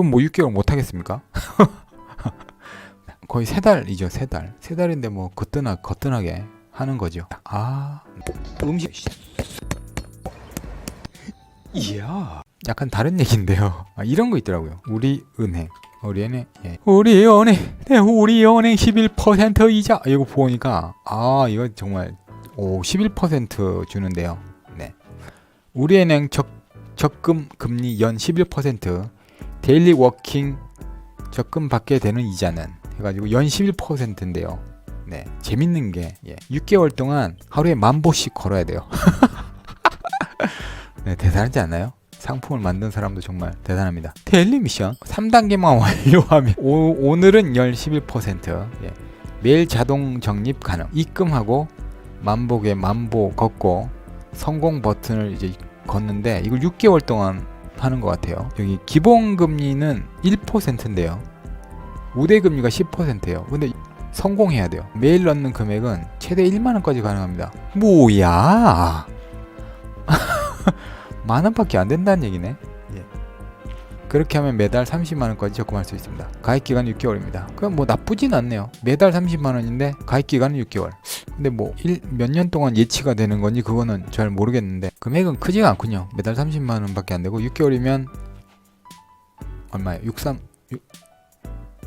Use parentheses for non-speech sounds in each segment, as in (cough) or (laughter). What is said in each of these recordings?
그럼 뭐 6개월 못 하겠습니까? (laughs) 거의 세 달이죠, 세 달. 세 달인데 뭐 거뜬하 거뜬하게 하는 거죠. 아, 음식. 이야. 약간 다른 얘기인데요. 아, 이런 거 있더라고요. 우리 은행. 우리 은행. 예. 우리 은행. 네, 우리 은행 11% 이자. 이거 보니까 아, 이거 정말 오, 11% 주는데요. 네. 우리 은행 적 적금 금리 연 11% 데일리 워킹 적금 받게 되는 이자는 해가지고 연 11%인데요. 네, 재밌는 게 예, 6개월 동안 하루에 만 보씩 걸어야 돼요. (laughs) 네, 대단하지 않나요? 상품을 만든 사람도 정말 대단합니다. 데일리 미션 3단계만 (laughs) 완료하면 오, 오늘은 연11% 예, 매일 자동 적립 가능. 입금하고 만복에 만보 걷고 성공 버튼을 이제 걷는데 이걸 6개월 동안 하는 것 같아요. 여기 기본 금리는 1%인데요. 우대 금리가 10%예요. 근데 성공해야 돼요. 매일 넣는 금액은 최대 1만 원까지 가능합니다. 뭐야? (laughs) 만 원밖에 안 된다는 얘기네. 예. 그렇게 하면 매달 30만 원까지 적금할 수 있습니다. 가입 기간 6개월입니다. 그럼 뭐 나쁘진 않네요. 매달 30만 원인데 가입 기간은 6개월. 근데 뭐 몇 년 동안 예치가 되는 건지 그거는 잘 모르겠는데 금액은 크지가 않군요. 매달 30만 원밖에 안 되고 6개월이면 얼마예요? 63 6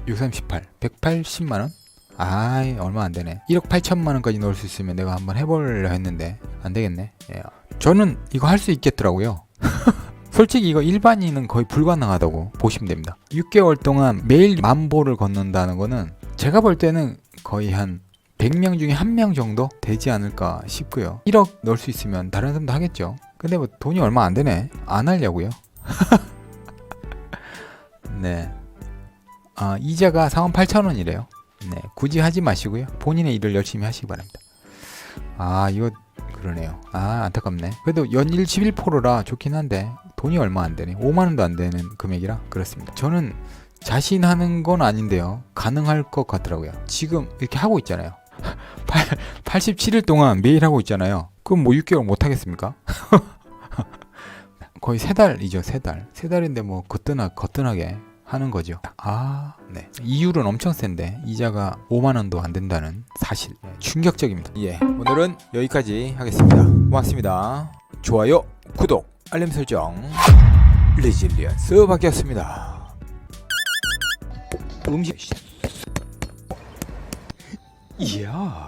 6318 180만 원? 아이 얼마 안 되네. 1억 8천만 원까지 넣을 수 있으면 내가 한번 해보려 했는데 안 되겠네. 예. 저는 이거 할 수 있겠더라고요. (laughs) 솔직히 이거 일반인은 거의 불가능하다고 보시면 됩니다. 6개월 동안 매일 만보를 걷는다는 거는 제가 볼 때는 거의 한 100명 중에 한 명 정도 되지 않을까 싶고요. 1억 넣을 수 있으면 다른 사람도 하겠죠. 근데 뭐 돈이 얼마 안 되네. 안 하려고요. (laughs) 네. 아, 이자가 4만 8천 원이래요. 네. 굳이 하지 마시고요. 본인의 일을 열심히 하시기 바랍니다. 아, 이거 그러네요. 아, 안타깝네. 그래도 연일 11%라 좋긴 한데 돈이 얼마 안 되네. 5만 원도 안 되는 금액이라 그렇습니다. 저는 자신하는 건 아닌데요. 가능할 것 같더라고요. 지금 이렇게 하고 있잖아요. 87일 동안 매일 하고 있잖아요. 그럼 뭐 6개월 못 하겠습니까? (laughs) 거의 세 달이죠, 세 달. 세 달인데 뭐 거뜬하, 거뜬하게 하는 거죠. 아, 네. 이율은 엄청 센데 이자가 5만 원도 안 된다는 사실 네, 충격적입니다. 예, 오늘은 여기까지 하겠습니다. 고맙습니다. 좋아요, 구독, 알림 설정. 레질리언스 바뀌었습니다. 음식 이야.